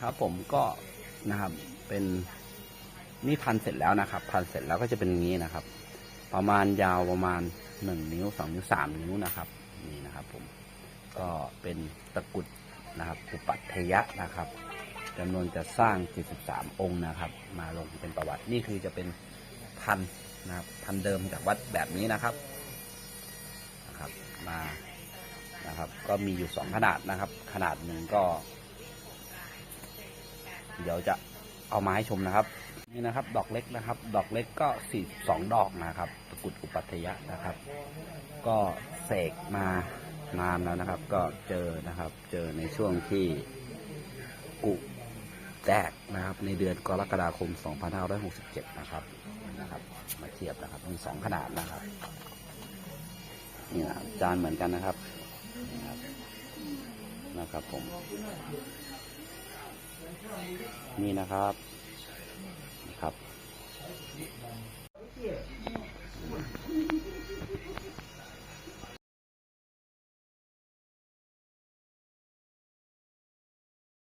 ครับผมก็นะครับเป็นนี่พันเสร็จแล้วนะครับ พันเสร็จแล้วก็จะเป็นงี้นะครับ ประมาณยาวประมาณหนึ่งนิ้วสองนิ้วสามนิ้วนะครับ นี่นะครับ ผมก็เป็นตะกุดนะครับอุปัตยะนะครับจำนวนจะสร้าง 73 องค์นะครับ มาลงเป็นประวัตินี่คือจะเป็นพันนะครับพันเดิมจากวัดแบบนี้นะครับนะครับมานะครับ ก็มีอยู่สองขนาดนะครับ ขนาดหนึ่งก็ เดี๋ยวจะเอามาให้ชมนะครับ นี่นะครับ ดอกเล็กนะครับ ดอกเล็กก็42ดอกนะครับตะกุดอุปัตยะนะครับ ก็เสกมานานแล้วนะครับ ก็เจอนะครับ เจอในช่วงที่กุแตกนะครับ ในเดือนกรกฎาคม 2567 นะครับนะครับ มาเทียบนะครับมีสองขนาดนะครับนี่นะจานเหมือนกันนะครับนี่ครับ นะครับผม นี่นะครับนะครับ